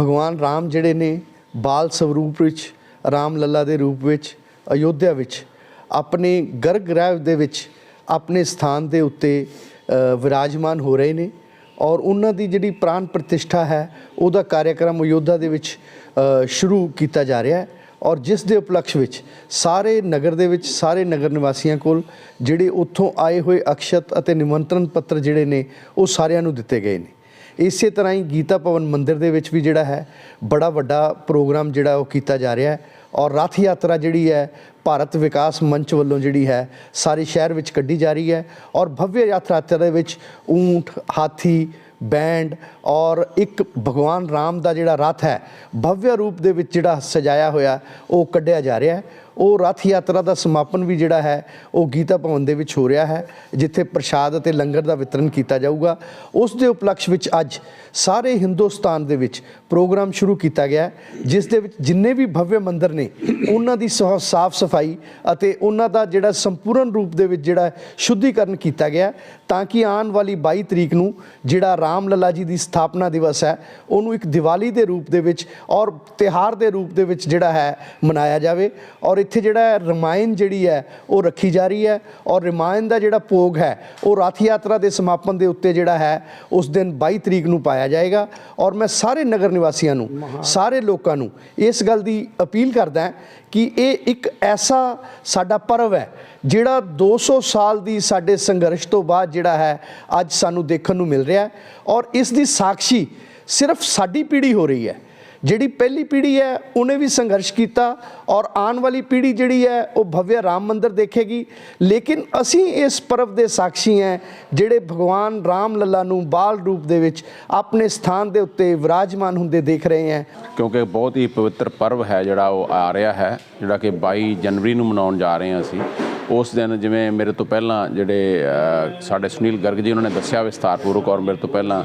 ਭਗਵਾਨ ਰਾਮ ਜਿਹੜੇ ਨੇ ਬਾਲ ਸਵਰੂਪ ਵਿੱਚ, ਰਾਮ ਲੱਲਾ ਦੇ ਰੂਪ ਵਿੱਚ, ਅਯੋਧਿਆ ਵਿੱਚ, ਆਪਣੇ ਗਰਭ ਗ੍ਰਹਿ ਦੇ ਵਿੱਚ, ਆਪਣੇ ਸਥਾਨ ਦੇ ਉੱਤੇ ਵਿਰਾਜਮਾਨ ਹੋ ਰਹੇ ਨੇ ਔਰ ਉਹਨਾਂ ਦੀ ਜਿਹੜੀ ਪ੍ਰਾਨ ਪ੍ਰਤਿਸ਼ਠਾ ਹੈ, ਉਹਦਾ ਕਾਰਜਕ੍ਰਮ ਅਯੋਧਿਆ ਦੇ ਵਿੱਚ ਸ਼ੁਰੂ ਕੀਤਾ ਜਾ ਰਿਹਾ ਹੈ ਔਰ ਜਿਸ ਦੇ ਉਪਲਕਸ਼ ਵਿੱਚ ਸਾਰੇ ਨਗਰ ਦੇ ਵਿੱਚ, ਸਾਰੇ ਨਗਰ ਨਿਵਾਸੀਆਂ ਕੋਲ ਜਿਹੜੇ ਉੱਥੋਂ ਆਏ ਹੋਏ ਅਕਸ਼ਤ ਅਤੇ ਨਿਮੰਤਰਣ ਪੱਤਰ ਜਿਹੜੇ ਨੇ, ਉਹ ਸਾਰਿਆਂ ਨੂੰ ਦਿੱਤੇ ਗਏ ਨੇ। ਇਸੇ ਤਰ੍ਹਾਂ ਹੀ ਗੀਤਾ ਭਵਨ ਮੰਦਿਰ ਦੇ ਵਿੱਚ ਵੀ ਜਿਹੜਾ ਹੈ, ਬੜਾ ਵੱਡਾ ਪ੍ਰੋਗਰਾਮ ਜਿਹੜਾ ਉਹ ਕੀਤਾ ਜਾ ਰਿਹਾ ਹੈ ਔਰ ਰਥ ਯਾਤਰਾ ਜਿਹੜੀ ਹੈ, ਭਾਰਤ ਵਿਕਾਸ ਮੰਚ ਵੱਲੋਂ ਜਿਹੜੀ ਹੈ, ਸਾਰੇ ਸ਼ਹਿਰ ਵਿੱਚ ਕੱਢੀ ਜਾ ਰਹੀ ਹੈ ਔਰ ਭਵਯ ਯਾਤਰਾ ਦੇ ਵਿੱਚ ਊਂਠ, ਹਾਥੀ, ਬੈਂਡ ਔਰ ਇੱਕ ਭਗਵਾਨ ਰਾਮ ਦਾ ਜਿਹੜਾ ਰਥ ਹੈ, ਭਵਯ ਰੂਪ ਦੇ ਵਿੱਚ ਜਿਹੜਾ ਸਜਾਇਆ ਹੋਇਆ ਉਹ ਕੱਢਿਆ ਜਾ ਰਿਹਾ ਹੈ ਉਹ ਰਥ ਯਾਤਰਾ ਦਾ ਸਮਾਪਨ ਵੀ ਜਿਹੜਾ ਹੈ, ਉਹ ਗੀਤਾ ਭਵਨ ਦੇ ਵਿੱਚ ਹੋ ਰਿਹਾ ਹੈ, ਜਿੱਥੇ ਪ੍ਰਸ਼ਾਦ ਅਤੇ ਲੰਗਰ ਦਾ ਵਿਤਰਨ ਕੀਤਾ ਜਾਊਗਾ। ਉਸ ਦੇ ਉਪਲਕਸ਼ ਵਿੱਚ ਅੱਜ ਸਾਰੇ ਹਿੰਦੁਸਤਾਨ ਦੇ ਵਿੱਚ ਪ੍ਰੋਗਰਾਮ ਸ਼ੁਰੂ ਕੀਤਾ ਗਿਆ ਜਿਸ ਦੇ ਵਿੱਚ ਜਿੰਨੇ ਵੀ ਭਵਯ ਮੰਦਿਰ ਨੇ, ਉਹਨਾਂ ਦੀ ਸਾਫ਼ ਸਫ਼ਾਈ ਅਤੇ ਉਹਨਾਂ ਦਾ ਜਿਹੜਾ ਸੰਪੂਰਨ ਰੂਪ ਦੇ ਵਿੱਚ ਜਿਹੜਾ ਸ਼ੁੱਧੀਕਰਨ ਕੀਤਾ ਗਿਆ ਤਾਂ ਕਿ ਆਉਣ ਵਾਲੀ 22 ਤਰੀਕ ਨੂੰ ਜਿਹੜਾ ਰਾਮ ਲਲਾ ਜੀ ਦੀ ਸਥਾਪਨਾ ਦਿਵਸ ਹੈ, ਉਹਨੂੰ ਇੱਕ ਦੀਵਾਲੀ ਦੇ ਰੂਪ ਦੇ ਵਿੱਚ ਔਰ ਤਿਹਾਰ ਦੇ ਰੂਪ ਦੇ ਵਿੱਚ ਜਿਹੜਾ ਹੈ, ਮਨਾਇਆ ਜਾਵੇ। ਔਰ ਇੱਥੇ ਜਿਹੜਾ ਰਮਾਇਣ ਜਿਹੜੀ ਹੈ ਉਹ ਰੱਖੀ ਜਾ ਰਹੀ ਹੈ ਔਰ ਰਮਾਇਣ ਦਾ ਜਿਹੜਾ ਭੋਗ ਹੈ ਉਹ ਰਥ ਯਾਤਰਾ ਦੇ ਸਮਾਪਨ ਦੇ ਉੱਤੇ ਜਿਹੜਾ ਹੈ ਉਸ ਦਿਨ 22 ਤਰੀਕ ਨੂੰ ਪਾਇਆ ਜਾਏਗਾ ਔਰ ਮੈਂ ਸਾਰੇ ਨਗਰ ਨਿਵਾਸੀਆਂ ਨੂੰ ਸਾਰੇ ਲੋਕਾਂ ਨੂੰ ਇਸ ਗੱਲ ਦੀ ਅਪੀਲ ਕਰਦਾ ਕਿ ਇਹ ਇੱਕ ਐਸਾ ਸਾਡਾ ਪਰਵ ਹੈ ਜਿਹੜਾ 200 ਸਾਲ ਦੀ ਸਾਡੇ ਸੰਘਰਸ਼ ਤੋਂ ਬਾਅਦ ਜਿਹੜਾ ਹੈ ਅੱਜ ਸਾਨੂੰ ਦੇਖਣ ਨੂੰ ਮਿਲ ਰਿਹਾ ਔਰ ਇਸ ਦੀ ਸਾਖੀ ਸਿਰਫ ਸਾਡੀ ਪੀੜ੍ਹੀ ਹੋ ਰਹੀ ਹੈ। ਜਿਹੜੀ ਪਹਿਲੀ ਪੀੜ੍ਹੀ ਹੈ, ਉਹਨੇ ਵੀ ਸੰਘਰਸ਼ ਕੀਤਾ ਔਰ ਆਉਣ ਵਾਲੀ ਪੀੜ੍ਹੀ ਜਿਹੜੀ ਹੈ, ਉਹ ਭਵਯ ਰਾਮ ਮੰਦਿਰ ਦੇਖੇਗੀ। ਲੇਕਿਨ ਅਸੀਂ ਇਸ ਪਰਵ ਦੇ ਸਾਖੀ ਹੈ, ਜਿਹੜੇ ਭਗਵਾਨ ਰਾਮ ਲੱਲਾ ਨੂੰ ਬਾਲ ਰੂਪ ਦੇ ਵਿੱਚ ਆਪਣੇ ਸਥਾਨ ਦੇ ਉੱਤੇ ਵਿਰਾਜਮਾਨ ਹੁੰਦੇ ਦੇਖ ਰਹੇ ਹਾਂ। ਕਿਉਂਕਿ ਬਹੁਤ ਹੀ ਪਵਿੱਤਰ ਪਰਵ ਹੈ ਜਿਹੜਾ ਉਹ ਆ ਰਿਹਾ ਹੈ, ਜਿਹੜਾ ਕਿ 22 ਜਨਵਰੀ ਨੂੰ ਮਨਾਉਣ ਜਾ ਰਹੇ ਹਾਂ ਅਸੀਂ। ਉਸ ਦਿਨ ਜਿਵੇਂ ਮੇਰੇ ਤੋਂ ਪਹਿਲਾਂ ਜਿਹੜੇ ਸਾਡੇ ਸੁਨੀਲ ਗਰਗ ਜੀ ਉਹਨਾਂ ਨੇ ਦੱਸਿਆ ਵਿਸਥਾਰਪੂਰਵਕ ਔਰ ਮੇਰੇ ਤੋਂ ਪਹਿਲਾਂ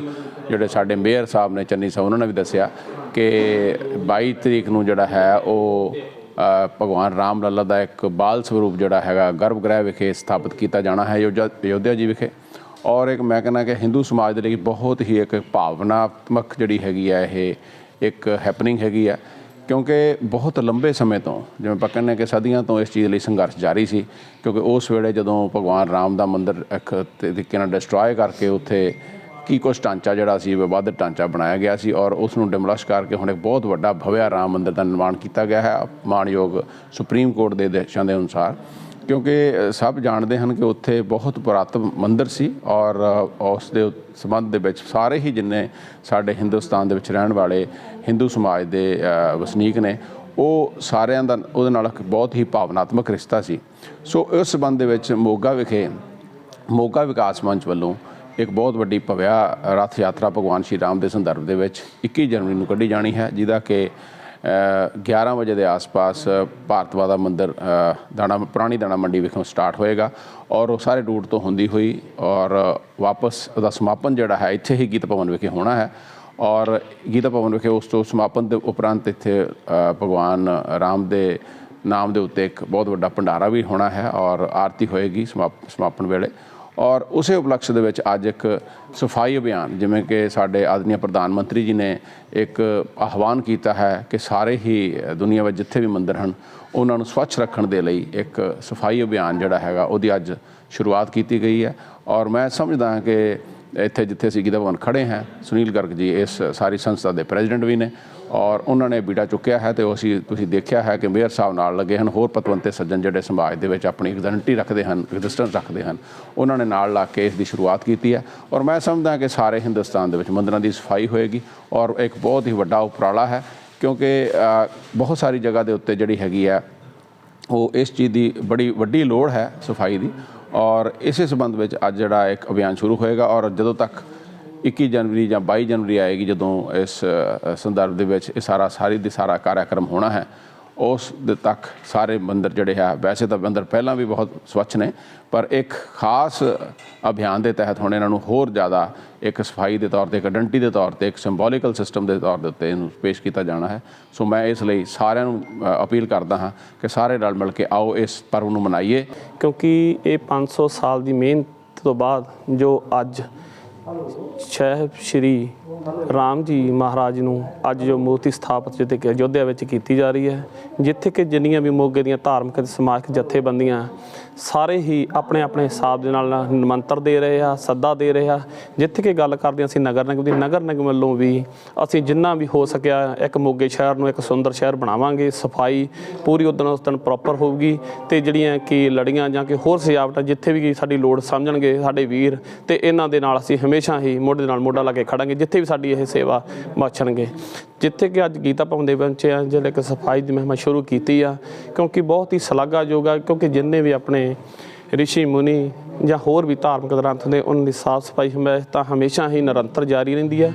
ਜਿਹੜੇ ਸਾਡੇ ਮੇਅਰ ਸਾਹਿਬ ਨੇ ਚੰਨੀ ਸਾਹਿਬ, ਉਹਨਾਂ ਨੇ ਵੀ ਦੱਸਿਆ ਕਿ 22 ਤਰੀਕ ਨੂੰ ਜਿਹੜਾ ਹੈ ਉਹ ਭਗਵਾਨ ਰਾਮ ਲੱਲਾ ਦਾ ਇੱਕ ਬਾਲ ਸਰੂਪ ਜਿਹੜਾ ਹੈਗਾ ਗਰਭਗ੍ਰਹਿ ਵਿਖੇ ਸਥਾਪਿਤ ਕੀਤਾ ਜਾਣਾ ਹੈ, ਅਯੋਧਿਆ ਅਯੋਧਿਆ ਜੀ ਵਿਖੇ। ਔਰ ਇੱਕ ਮੈਂ ਕਹਿੰਦਾ ਕਿ ਹਿੰਦੂ ਸਮਾਜ ਦੇ ਲਈ ਬਹੁਤ ਹੀ ਇੱਕ ਭਾਵਨਾਤਮਕ ਜਿਹੜੀ ਹੈਗੀ ਹੈ, ਇਹ ਇੱਕ ਹੈਪਨਿੰਗ ਹੈਗੀ ਹੈ। ਕਿਉਂਕਿ ਬਹੁਤ ਲੰਬੇ ਸਮੇਂ ਤੋਂ ਜਿਵੇਂ ਆਪਾਂ ਕਹਿੰਦੇ ਕਿ ਸਦੀਆਂ ਤੋਂ ਇਸ ਚੀਜ਼ ਲਈ ਸੰਘਰਸ਼ ਜਾਰੀ ਸੀ, ਕਿਉਂਕਿ ਉਸ ਵੇਲੇ ਜਦੋਂ ਭਗਵਾਨ ਰਾਮ ਦਾ ਮੰਦਿਰ ਇੱਕ ਤਰੀਕੇ ਨਾਲ ਡਿਸਟਰੋਏ ਕਰਕੇ ਉੱਥੇ ਕੀ ਕੁਛ ਢਾਂਚਾ ਜਿਹੜਾ ਸੀ, ਵਿਵਾਦਤ ਢਾਂਚਾ ਬਣਾਇਆ ਗਿਆ ਸੀ ਔਰ ਉਸ ਨੂੰ ਡਿਮੋਲਿਸ਼ ਕਰਕੇ ਹੁਣ ਇੱਕ ਬਹੁਤ ਵੱਡਾ ਭਵਿਆ ਰਾਮ ਮੰਦਿਰ ਦਾ ਨਿਰਮਾਣ ਕੀਤਾ ਗਿਆ ਹੈ ਮਾਨਯੋਗ ਸੁਪਰੀਮ ਕੋਰਟ ਦੇ ਦੇਸ਼ਾਂ ਦੇ ਅਨੁਸਾਰ। ਕਿਉਂਕਿ ਸਭ ਜਾਣਦੇ ਹਨ ਕਿ ਉੱਥੇ ਬਹੁਤ ਪੁਰਾਤਨ ਮੰਦਿਰ ਸੀ ਔਰ ਉਸ ਦੇ ਸੰਬੰਧ ਦੇ ਵਿੱਚ ਸਾਰੇ ਹੀ ਜਿੰਨੇ ਸਾਡੇ ਹਿੰਦੁਸਤਾਨ ਦੇ ਵਿੱਚ ਰਹਿਣ ਵਾਲੇ ਹਿੰਦੂ ਸਮਾਜ ਦੇ ਵਸਨੀਕ ਨੇ, ਉਹ ਸਾਰਿਆਂ ਦਾ, ਉਹਦੇ ਨਾਲ ਇੱਕ ਬਹੁਤ ਹੀ ਭਾਵਨਾਤਮਕ ਰਿਸ਼ਤਾ ਸੀ। ਸੋ ਇਸ ਸੰਬੰਧ ਦੇ ਵਿੱਚ ਮੋਗਾ ਵਿਖੇ, ਮੋਗਾ ਵਿਕਾਸ ਮੰਚ ਵੱਲੋਂ ਇੱਕ ਬਹੁਤ ਵੱਡੀ ਭਵਿਆ, ਰਥ ਯਾਤਰਾ ਭਗਵਾਨ ਸ਼੍ਰੀ ਰਾਮ ਦੇ ਸੰਦਰਭ ਦੇ ਵਿੱਚ 21 ਜਨਵਰੀ ਨੂੰ ਕੱਢੀ ਜਾਣੀ ਹੈ, ਜਿਹਦਾ ਕਿ 11 ਵਜੇ ਦੇ ਆਸ-ਪਾਸ ਭਾਰਤਵਾਦਾ ਮੰਦਿਰ ਅ, ਦਾਣਾ ਪੁਰਾਣੀ ਦਾਣਾ ਮੰਡੀ ਵਿਖੇ ਸਟਾਰਟ ਹੋਏਗਾ ਔਰ ਉਹ ਸਾਰੇ ਰੂਟ ਤੋਂ ਹੁੰਦੀ ਹੋਈ ਔਰ ਵਾਪਸ ਦਾ ਸਮਾਪਨ ਜਿਹੜਾ ਹੈ ਇੱਥੇ ਹੀ ਗੀਤ ਭਵਨ ਵਿਖੇ ਹੋਣਾ ਹੈ ਔਰ ਗੀਤਾ ਭਵਨ ਵਿਖੇ ਉਸ ਤੋਂ ਸਮਾਪਨ ਦੇ ਉਪਰੰਤ ਇੱਥੇ ਭਗਵਾਨ ਰਾਮ ਦੇ ਨਾਮ ਦੇ ਉੱਤੇ ਇੱਕ ਬਹੁਤ ਵੱਡਾ ਭੰਡਾਰਾ ਵੀ ਹੋਣਾ ਹੈ ਔਰ ਆਰਤੀ ਹੋਏਗੀ ਸਮਾਪ- ਸਮਾਪਨ ਵੇਲੇ ਔਰ ਉਸੇ ਉਪਲਕਸ਼ ਦੇ ਵਿੱਚ ਅੱਜ ਇੱਕ ਸਫ਼ਾਈ ਅਭਿਆਨ, ਜਿਵੇਂ ਕਿ ਸਾਡੇ ਆਦਰਨੀय ਪ੍ਰਧਾਨ ਮੰਤਰੀ ਜੀ ਨੇ ਇੱਕ ਆਹਵਾਨ ਕੀਤਾ ਹੈ ਕਿ ਸਾਰੇ ਹੀ ਦੁਨੀਆ ਵਿੱਚ ਜਿੱਥੇ ਵੀ ਮੰਦਿਰ ਹਨ, ਉਹਨਾਂ ਨੂੰ ਸਵੱਛ ਰੱਖਣ ਦੇ ਲਈ ਇੱਕ ਸਫ਼ਾਈ ਅਭਿਆਨ ਜਿਹੜਾ ਹੈਗਾ, ਉਹਦੀ ਅੱਜ ਸ਼ੁਰੂਆਤ ਕੀਤੀ ਗਈ ਹੈ। ਔਰ ਮੈਂ ਸਮਝਦਾ ਹਾਂ ਕਿ ਇੱਥੇ ਜਿੱਥੇ ਅਸੀਂ ਗੀਤਾ ਭਵਨ ਖੜੇ ਹਾਂ, ਸੁਨੀਲ ਗਰਗ ਜੀ ਇਸ ਸਾਰੀ ਸੰਸਥਾ ਦੇ ਪ੍ਰੈਜ਼ੀਡੈਂਟ ਵੀ ਨੇ ਔਰ ਉਹਨਾਂ ਨੇ ਬੀੜਾ ਚੁੱਕਿਆ ਹੈ ਤੇ ਅਸੀਂ, ਤੁਸੀਂ ਦੇਖਿਆ ਹੈ ਕਿ ਮੇਅਰ ਸਾਹਿਬ ਨਾਲ ਲੱਗੇ ਹਨ, ਹੋਰ ਪਤਵੰਤੇ ਸੱਜਣ ਜਿਹੜੇ ਸਮਾਜ ਦੇ ਵਿੱਚ ਆਪਣੀ ਆਇਡੈਂਟੀ ਰੱਖਦੇ ਹਨ ਐਗਜ਼ਿਸਟੈਂਸ ਰੱਖਦੇ ਹਨ, ਉਹਨਾਂ ਨੇ ਨਾਲ ਲਾ ਕੇ ਇਸ ਦੀ ਸ਼ੁਰੂਆਤ ਕੀਤੀ ਹੈ ਔਰ ਮੈਂ ਸਮਝਦਾ ਕਿ ਸਾਰੇ ਹਿੰਦੁਸਤਾਨ ਦੇ ਵਿੱਚ ਮੰਦਰਾਂ ਦੀ ਸਫ਼ਾਈ ਹੋਏਗੀ ਔਰ ਇੱਕ ਬਹੁਤ ਹੀ ਵੱਡਾ ਉਪਰਾਲਾ ਹੈ ਕਿਉਂਕਿ ਬਹੁਤ ਸਾਰੀ ਜਗ੍ਹਾ ਦੇ ਉੱਤੇ ਜਿਹੜੀ ਹੈਗੀ ਹੈ, ਉਹ ਇਸ ਚੀਜ਼ ਦੀ ਬੜੀ ਵੱਡੀ ਲੋੜ ਹੈ ਸਫ਼ਾਈ ਦੀ ਔਰ ਇਸੇ ਸੰਬੰਧ ਵਿੱਚ ਅੱਜ ਜਿਹੜਾ ਇੱਕ ਅਭਿਆਨ ਸ਼ੁਰੂ ਹੋਏਗਾ ਔਰ ਜਦੋਂ ਤੱਕ 21 ਜਨਵਰੀ ਜਾਂ 22 ਜਨਵਰੀ ਆਏਗੀ ਜਦੋਂ ਇਸ ਸੰਦਰਭ ਦੇ ਵਿੱਚ ਇਹ ਸਾਰਾ ਸਾਰੀ ਦੀ ਸਾਰਾ ਕਾਰਜਕ੍ਰਮ ਹੋਣਾ ਹੈ ਉਸ ਦੇ ਤੱਕ ਸਾਰੇ ਮੰਦਰ ਜਿਹੜੇ ਹੈ ਵੈਸੇ ਤਾਂ ਮੰਦਰ ਪਹਿਲਾਂ ਵੀ ਬਹੁਤ ਸਵੱਛ ਨੇ, ਪਰ ਇੱਕ ਖਾਸ ਅਭਿਆਨ ਦੇ ਤਹਿਤ ਹੁਣ ਇਹਨਾਂ ਨੂੰ ਹੋਰ ਜ਼ਿਆਦਾ ਇੱਕ ਸਫ਼ਾਈ ਦੇ ਤੌਰ ਤੇ, ਇੱਕ ਆਇਡੈਂਟੀ ਦੇ ਤੌਰ ਤੇ, ਇੱਕ ਸਿੰਬੋਲੀਕਲ ਸਿਸਟਮ ਦੇ ਤੌਰ ਦੇ ਉੱਤੇ ਇਹਨੂੰ ਪੇਸ਼ ਕੀਤਾ ਜਾਣਾ ਹੈ। ਸੋ ਮੈਂ ਇਸ ਲਈ ਸਾਰਿਆਂ ਨੂੰ ਅਪੀਲ ਕਰਦਾ ਹਾਂ ਕਿ ਸਾਰੇ ਰਲ ਮਿਲ ਕੇ ਆਓ ਇਸ ਪਰਵ ਨੂੰ ਮਨਾਈਏ। ਕਿਉਂਕਿ ਇਹ 500 ਸਾਲ ਦੀ ਮਿਹਨਤ ਤੋਂ ਬਾਅਦ ਜੋ ਅੱਜ ਸ਼ਹਿਬ ਸ਼੍ਰੀ ਰਾਮ ਜੀ ਮਹਾਰਾਜ ਨੂੰ ਅੱਜ ਜੋ ਮੂਰਤੀ ਸਥਾਪਿਤ ਜਿੱਥੇ ਕਿ ਅਯੋਧਿਆ ਵਿੱਚ ਕੀਤੀ ਜਾ ਰਹੀ ਹੈ, ਜਿੱਥੇ ਕਿ ਜਿੰਨੀਆਂ ਵੀ ਮੋਗੇ ਦੀਆਂ ਧਾਰਮਿਕ ਤੇ ਸਮਾਜਿਕ ਜਥੇਬੰਦੀਆਂ ਸਾਰੇ ਹੀ ਆਪਣੇ ਆਪਣੇ ਹਿਸਾਬ ਦੇ ਨਾਲ ਨਿਮੰਤਰ ਦੇ ਰਹੇ ਆ, ਸੱਦਾ ਦੇ ਰਹੇ ਆ। ਜਿੱਥੇ ਕਿ ਗੱਲ ਕਰਦੇ ਹਾਂ ਅਸੀਂ ਨਗਰ ਨਿਗਮ ਦੀ, ਨਗਰ ਨਿਗਮ ਵੱਲੋਂ ਵੀ ਅਸੀਂ ਜਿੰਨਾ ਵੀ ਹੋ ਸਕਿਆ ਇੱਕ ਮੋਗੇ ਸ਼ਹਿਰ ਨੂੰ ਇੱਕ ਸੁੰਦਰ ਸ਼ਹਿਰ ਬਣਾਵਾਂਗੇ, ਸਫ਼ਾਈ ਪੂਰੀ ਉਦਣ ਉਸ ਦਿਨ ਪ੍ਰੋਪਰ ਹੋਊਗੀ ਤੇ ਜਿਹੜੀਆਂ ਕਿ ਲੜੀਆਂ ਜਾਂ ਕਿ ਹੋਰ ਸਜਾਵਟਾਂ ਜਿੱਥੇ ਵੀ ਸਾਡੀ ਲੋੜ ਸਮਝਣਗੇ ਸਾਡੇ ਵੀਰ ਤੇ ਇਹਨਾਂ ਦੇ ਨਾਲ ਅਸੀਂ ਹਮੇਸ਼ਾ ਹੀ ਮੋਢੇ ਨਾਲ ਮੋਢਾ ਲਾ ਕੇ ਖੜਾਂਗੇ, ਜਿੱਥੇ ਵੀ ਸਾਡੀ ਇਹ ਸੇਵਾ ਬਾਛਣਗੇ ਜਿੱਥੇ ਕਿ ਅੱਜ ਗੀਤਾ ਭਵਨ ਦੇ ਵਿੱਚ ਆ, ਜਿਹੜੇ ਕਿ ਸਫ਼ਾਈ ਦੀ ਮਹਿਮਾ ਸ਼ੁਰੂ ਕੀਤੀ ਆ, ਕਿਉਂਕਿ ਬਹੁਤ ਹੀ ਸ਼ਲਾਘਾਯੋਗ ਆ, ਕਿਉਂਕਿ ਜਿੰਨੇ ਵੀ ਆਪਣੇ ਰਿਸ਼ੀ, ਮੁਨੀ ਜਾਂ ਹੋਰ ਵੀ ਧਾਰਮਿਕ ਗ੍ਰੰਥ ਦੇ ਉਹਨਾਂ ਦੀ ਸਾਫ਼ ਸਫ਼ਾਈ ਹਮੇਸ਼ਾ ਹਮੇਸ਼ਾ ਹੀ ਨਿਰੰਤਰ ਜਾਰੀ ਰਹਿੰਦੀ ਹੈ